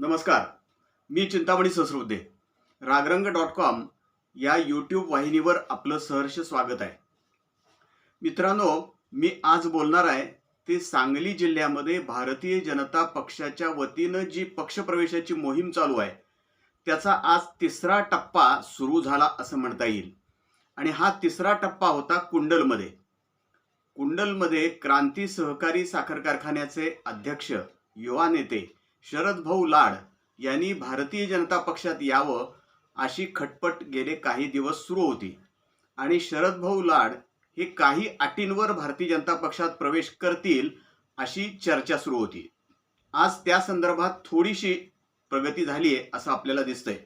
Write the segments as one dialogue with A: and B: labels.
A: नमस्कार. मी Chintamani Sahasrabuddhe Ragarang dot com या यूट्यूब वाहिनीवर आपलं सहर्ष स्वागत आहे. मित्रांनो मी आज बोलणार आहे ते सांगली जिल्ह्यामध्ये भारतीय जनता पक्षाच्या वतीनं जी पक्षप्रवेशाची मोहीम चालू आहे त्याचा आज तिसरा टप्पा सुरू झाला असं म्हणता येईल. आणि हा तिसरा टप्पा होता कुंडलमध्ये. कुंडलमध्ये क्रांती सहकारी साखर कारखान्याचे अध्यक्ष युवा नेते शरद भाऊ लाड यांनी भारतीय जनता पक्षात यावं अशी खटपट गेले काही दिवस सुरू होती. आणि शरद भाऊ लाड हे काही अटींवर भारतीय जनता पक्षात प्रवेश करतील अशी चर्चा सुरू होती. आज त्या संदर्भात थोडीशी प्रगती झाली आहे असं आपल्याला दिसतंय.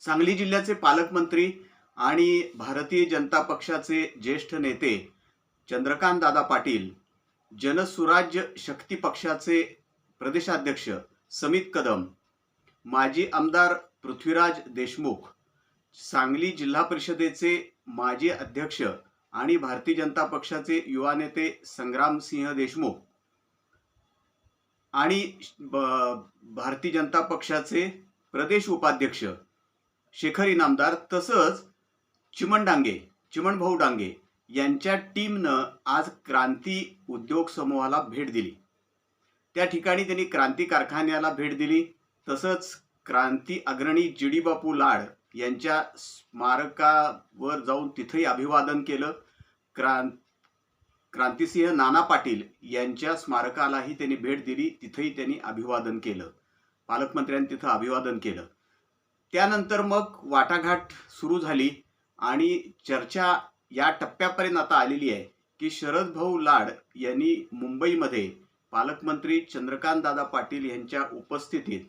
A: सांगली जिल्ह्याचे पालकमंत्री आणि भारतीय जनता पक्षाचे ज्येष्ठ नेते चंद्रकांत दादा पाटील जनसुराज्य शक्ती पक्षाचे प्रदेशाध्यक्ष समित कदम माजी आमदार पृथ्वीराज देशमुख सांगली जिल्हा परिषदेचे माजी अध्यक्ष आणि भारतीय जनता पक्षाचे युवा नेते संग्रामसिंह देशमुख आणि भारतीय जनता पक्षाचे प्रदेश उपाध्यक्ष शेखर इनामदार तसंच चिमण डांगे चिमणभाऊ डांगे यांच्या टीमनं आज क्रांती उद्योग समूहाला भेट दिली. त्या ठिकाणी त्यांनी क्रांती कारखान्याला भेट दिली. तसंच क्रांती अग्रणी जिडीबापू लाड यांच्या स्मारकावर जाऊन तिथेही अभिवादन केलं. क्रां क्रांतिसिंह नाना पाटील यांच्या स्मारकालाही त्यांनी भेट दिली. तिथेही त्यांनी अभिवादन केलं. पालकमंत्र्यांनी तिथं अभिवादन केलं. त्यानंतर मग वाटाघाट सुरू झाली आणि चर्चा या टप्प्यापर्यंत आता आलेली आहे की शरद भाऊ लाड यांनी मुंबईमध्ये पालकमंत्री चंद्रकांत दादा पाटील यांच्या उपस्थितीत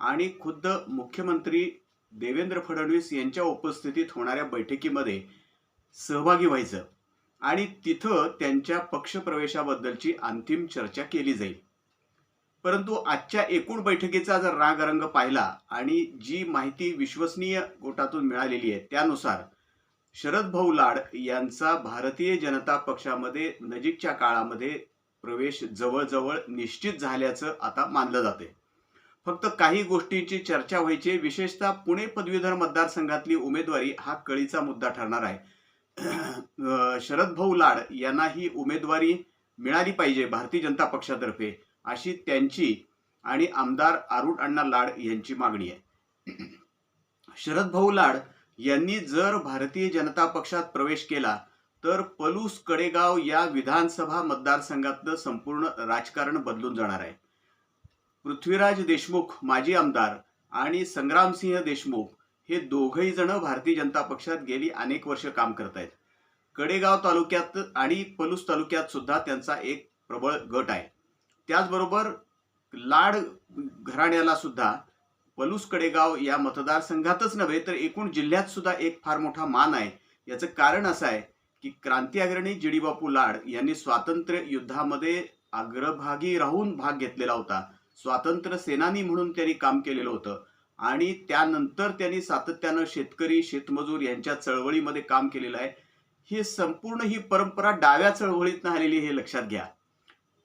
A: आणि खुद्द मुख्यमंत्री देवेंद्र फडणवीस यांच्या उपस्थितीत होणाऱ्या बैठकीमध्ये सहभागी व्हायचं आणि तिथं त्यांच्या पक्षप्रवेशाबद्दलची अंतिम चर्चा केली जाईल. परंतु आजच्या एकूण बैठकीचा जर रागरंग पाहिला आणि जी माहिती विश्वसनीय गोटातून मिळालेली आहे त्यानुसार शरद भाऊ लाड यांचा भारतीय जनता पक्षामध्ये नजीकच्या काळामध्ये प्रवेश जवळजवळ निश्चित झाल्याचं आता मानलं जाते. फक्त काही गोष्टींची चर्चा व्हायची विशेषतः पुणे पदवीधर मतदारसंघातली उमेदवारी हा कळीचा मुद्दा ठरणार आहे. शरद भाऊ लाड यांना ही उमेदवारी मिळाली पाहिजे भारतीय जनता पक्षातर्फे अशी त्यांची आणि आमदार आरुण अण्णा लाड यांची मागणी आहे. शरद भाऊ लाड यांनी जर भारतीय जनता पक्षात प्रवेश केला तर पलूस कडेगाव या विधानसभा मतदारसंघातलं संपूर्ण राजकारण बदलून जाणार आहे. पृथ्वीराज देशमुख माजी आमदार आणि संग्रामसिंह देशमुख हे दोघही जण भारतीय जनता पक्षात गेली अनेक वर्ष काम करत आहेत. कडेगाव तालुक्यात आणि पलूस तालुक्यात सुद्धा त्यांचा एक प्रबळ गट आहे. त्याचबरोबर लाड घराण्याला सुद्धा पलूस कडेगाव या मतदारसंघातच नव्हे तर एकूण जिल्ह्यात सुद्धा एक फार मोठा मान आहे. याचं कारण असं आहे की क्रांती अग्रणी जीडीबापू लाड यांनी स्वातंत्र्य युद्धामध्ये अग्रभागी राहून भाग घेतलेला होता. स्वातंत्र्य सेनानी म्हणून त्यांनी काम केलेलं होतं. आणि त्यानंतर त्यांनी सातत्यानं शेतकरी शेतमजूर यांच्या चळवळीमध्ये काम केलेलं आहे. ही संपूर्ण ही परंपरा डाव्या चळवळीतनं आलेली हे लक्षात घ्या.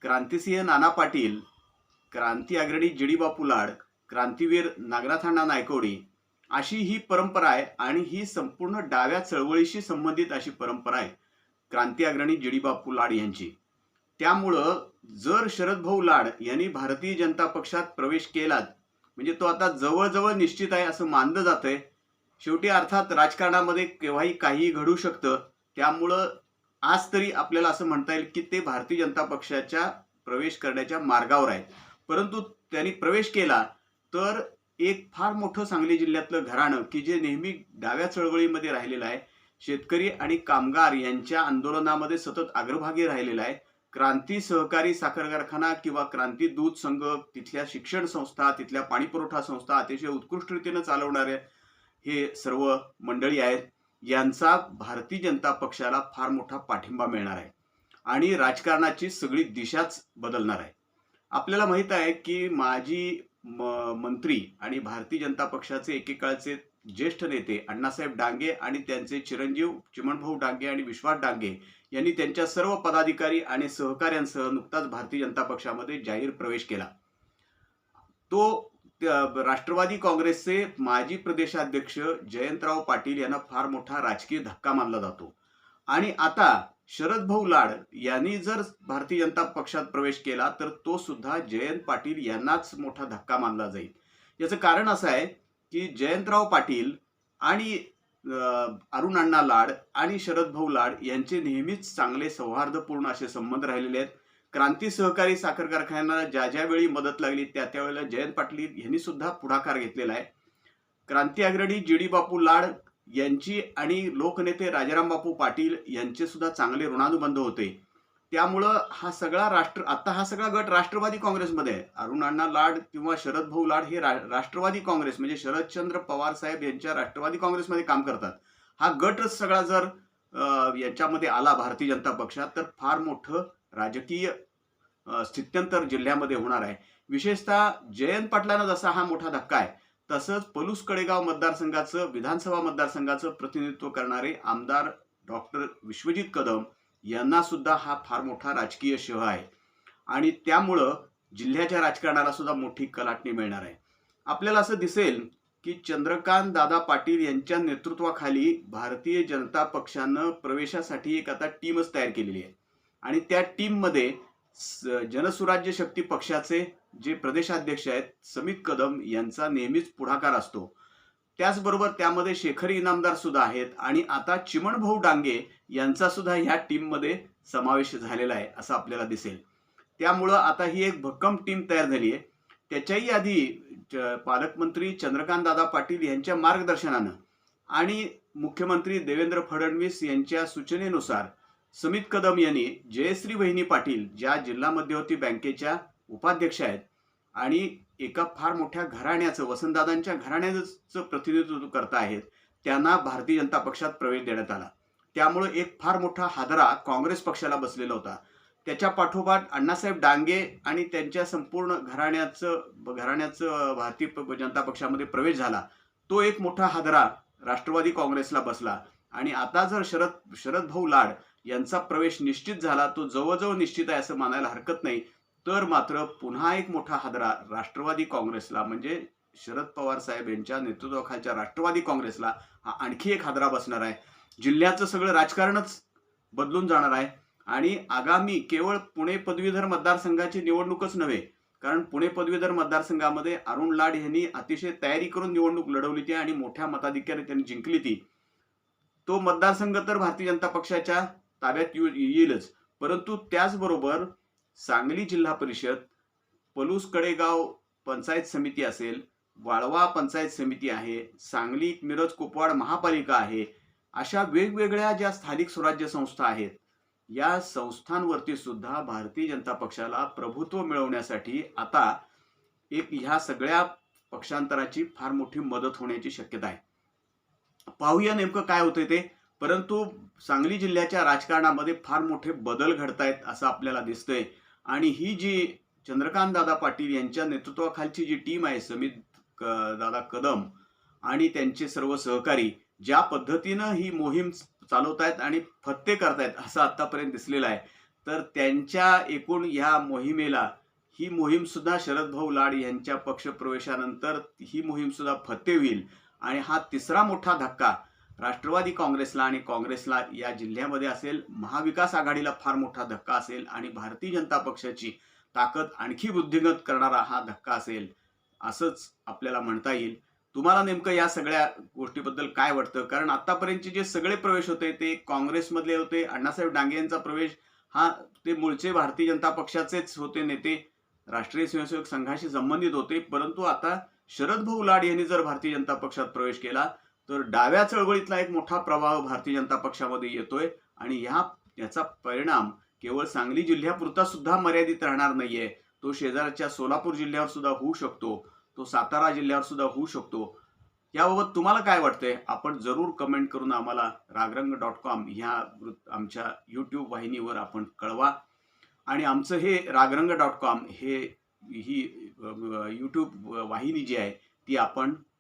A: क्रांतिसिंह नाना पाटील क्रांती अग्रणी जीडीबापू लाड क्रांतीवीर नागनाथांना नायकोडी अशी ही परंपरा आहे आणि ही संपूर्ण डाव्या चळवळीशी संबंधित अशी परंपरा आहे. क्रांती अग्रणी जिडीबापू लाड यांची. त्यामुळं जर शरद भाऊ लाड यांनी भारतीय जनता पक्षात प्रवेश केलात म्हणजे तो आता जवळजवळ निश्चित आहे असं मानलं जातंय. शेवटी अर्थात राजकारणामध्ये केव्हाही काहीही घडू शकतं. त्यामुळं आज तरी आपल्याला असं म्हणता येईल की ते भारतीय जनता पक्षाच्या प्रवेश करण्याच्या मार्गावर आहेत. परंतु त्यांनी प्रवेश केला तर एक फार मोठं सांगली जिल्ह्यातलं घराणं की जे नेहमी डाव्या चळवळीमध्ये राहिलेलं आहे शेतकरी आणि कामगार यांच्या आंदोलनामध्ये सतत अग्रभागी राहिलेलं आहे. क्रांती सहकारी साखर कारखाना किंवा क्रांती दूध संघ तिथल्या शिक्षण संस्था तिथल्या पाणीपुरवठा संस्था अतिशय उत्कृष्ट रीतीनं चालवणारे हे सर्व मंडळी आहेत. यांचा भारतीय जनता पक्षाला फार मोठा पाठिंबा मिळणार आहे. आणि राजकारणाची सगळी दिशाच बदलणार आहे. आपल्याला माहीत आहे की माजी म- मंत्री आणि भारतीय जनता पक्षाचे एकेकाळचे ज्येष्ठ नेते अण्णासाहेब डांगे आणि त्यांचे चिरंजीव चिमणभाऊ डांगे आणि विश्वास डांगे यांनी त्यांच्या सर्व पदाधिकारी आणि सहकाऱ्यांसह नुकताच भारतीय जनता पक्षामध्ये जाहीर प्रवेश केला. तो राष्ट्रवादी काँग्रेसचे माजी प्रदेशाध्यक्ष जयंतराव पाटील यांना फार मोठा राजकीय धक्का मानला जातो. आणि आता शरद भाऊ लाड यांनी जर भारतीय जनता पक्षात प्रवेश केला तर तो सुद्धा जयंत पाटील यांनाच मोठा धक्का मानला जाईल. याचं कारण असं आहे की जयंतराव पाटील आणि अं, अरुण अण्णा लाड आणि शरद भाऊ लाड यांचे नेहमीच चांगले सौहार्दपूर्ण असे संबंध राहिलेले आहेत. क्रांती सहकारी साखर कारखान्यांना ज्या ज्या वेळी मदत लागली त्या त्यावेळेला जयंत पाटील यांनी सुद्धा पुढाकार घेतलेला आहे. क्रांती अग्रणी जी डी बापू लाड यांची आणि लोकनेते राजाराम बापू पाटील यांचे सुद्धा चांगले ऋणानुबंध होते. त्यामुळं हा सगळा राष्ट्र आता हा सगळा गट राष्ट्रवादी काँग्रेसमध्ये आहे. अरुण अण्णा लाड किंवा शरद भाऊ लाड हे रा- राष्ट्रवादी काँग्रेस म्हणजे शरदचंद्र पवार साहेब यांच्या राष्ट्रवादी काँग्रेसमध्ये काम करतात. हा गटच सगळा जर याच्यामध्ये आला भारतीय जनता पक्षात तर फार मोठं राजकीय स्थित्यंतर जिल्ह्यामध्ये होणार आहे. विशेषतः जयंत पाटलांना जसा हा मोठा धक्का आहे तसंच पलूस कडेगाव मतदारसंघाचं विधानसभा मतदारसंघाचं प्रतिनिधित्व करणारे आमदार डॉक्टर विश्वजित कदम यांना सुद्धा हा फार मोठा राजकीय शह आहे. आणि त्यामुळं जिल्ह्याच्या राजकारणाला सुद्धा मोठी कलाटणी मिळणार आहे. आपल्याला असं दिसेल की चंद्रकांत दादा पाटील यांच्या नेतृत्वाखाली भारतीय जनता पक्षानं प्रवेशासाठी एक आता टीमच तयार केलेली आहे. आणि त्या टीममध्ये जनसुराज्य शक्ती पक्षाचे जे प्रदेशाध्यक्ष आहेत समित कदम यांचा नेहमीच पुढाकार असतो. त्याचबरोबर त्यामध्ये शेखरी इनामदार सुद्धा आहेत आणि आता चिमणभाऊ डांगे यांचा सुद्धा ह्या टीममध्ये समावेश झालेला आहे असं आपल्याला दिसेल. त्यामुळं आता ही एक भक्कम टीम तयार झाली आहे. त्याच्याही आधी च- पालकमंत्री चंद्रकांत दादा पाटील यांच्या मार्गदर्शनानं आणि मुख्यमंत्री देवेंद्र फडणवीस यांच्या सूचनेनुसार समित कदम यांनी जयश्री वहिनी पाटील ज्या जिल्हा मध्यवर्ती बँकेच्या उपाध्यक्ष आहेत आणि एका फार मोठ्या घराण्याचं वसंतदादांच्या घराण्याचं प्रतिनिधित्व करता आहेत त्यांना भारतीय जनता पक्षात प्रवेश देण्यात आला. त्यामुळे एक फार मोठा हादरा काँग्रेस पक्षाला बसलेला होता. त्याच्या पाठोपाठ अण्णासाहेब डांगे आणि त्यांच्या संपूर्ण घराण्याचं घराण्याचं भारतीय जनता पक्षामध्ये प्रवेश झाला. तो एक मोठा हादरा राष्ट्रवादी काँग्रेसला बसला. आणि आता जर शरद शरद भाऊ लाड यांचा प्रवेश निश्चित झाला तो जवळजवळ निश्चित आहे असं मानायला हरकत नाही. तर मात्र पुन्हा एक मोठा हादरा राष्ट्रवादी काँग्रेसला म्हणजे शरद पवार साहेब यांच्या नेतृत्वाखालच्या राष्ट्रवादी काँग्रेसला हा आणखी एक हादरा बसणार आहे. जिल्ह्याचं सगळं राजकारणच बदलून जाणार आहे. आणि आगामी केवळ पुणे पदवीधर मतदारसंघाची निवडणूकच नव्हे कारण पुणे पदवीधर मतदारसंघामध्ये अरुण लाड यांनी अतिशय तयारी करून निवडणूक लढवली ती आणि मोठ्या मताधिक्याने त्यांनी जिंकली ती. तो मतदारसंघ तर भारतीय जनता पक्षाच्या ताब्यात येऊ- येईलच. परंतु त्याचबरोबर सांगली जिल्हा परिषद पलूस कडेगाव पंचायत समिती असेल वाळवा पंचायत समिती आहे सांगली मिरज कुपवाड महापालिका आहे अशा वेगवेगळ्या ज्या स्थानिक स्वराज्य संस्था आहेत या संस्थांवरती सुद्धा भारतीय जनता पक्षाला प्रभुत्व मिळवण्यासाठी आता एक ह्या सगळ्या पक्षांतराची फार मोठी मदत होण्याची शक्यता आहे. पाहूया नेमकं काय होतंय ते. परंतु सांगली जिल्ह्याच्या राजकारणामध्ये फार मोठे बदल घडतायत असं आपल्याला दिसतंय. आणि ही जी चंद्रकांत दादा पाटील यांच्या नेतृत्वाखालची जी टीम आहे समित क- दादा कदम आणि त्यांचे सर्व सहकारी ज्या पद्धतीनं ही मोहीम चालवतायत आणि फत्ते करतायत असं आतापर्यंत दिसलेलं आहे. तर त्यांच्या एकूण ह्या मोहिमेला ही मोहीम सुद्धा शरद भाऊ लाड यांच्या पक्षप्रवेशानंतर ही मोहीम सुद्धा फत्ते होईल. आणि हा तिसरा मोठा धक्का राष्ट्रवादी काँग्रेसला आणि काँग्रेसला या जिल्ह्यामध्ये असेल महाविकास आघाडीला फार मोठा धक्का असेल आणि भारतीय जनता पक्षाची ताकद आणखी वृद्धिंगत करणारा हा धक्का असेल असंच आपल्याला म्हणता येईल. तुम्हाला नेमकं या सगळ्या गोष्टीबद्दल काय वाटतं? कारण आतापर्यंतचे जे सगळे प्रवेश होते ते काँग्रेसमधले होते अण्णासाहेब डांगे यांचा प्रवेश हा ते मूळचे भारतीय जनता पक्षाचेच होते नेते राष्ट्रीय स्वयंसेवक संघाशी संबंधित होते. परंतु आता शरद भाऊ लाड यांनी जर भारतीय जनता पक्षात प्रवेश केला तर डाव्या चळवळीतला एक मोठा प्रभाव भारतीय जनता पक्षामध्ये येतोय आणि ह्या याचा परिणाम केवळ सांगली जिल्ह्यापुरता सुद्धा मर्यादित राहणार नाहीये. तो शेजारच्या सोलापूर जिल्ह्यावर सुद्धा होऊ शकतो. तो सातारा जिल्ह्यावर सुद्धा होऊ शकतो. याबाबत तुम्हाला काय वाटतंय? आपण जरूर कमेंट करून आम्हाला रागरंग डॉट कॉम ह्या आमच्या यूट्यूब वाहिनीवर आपण कळवा. आणि आमचं हे रागरंग डॉट कॉम हे ही यूट्यूब वाहिनी जी आहे ती आपण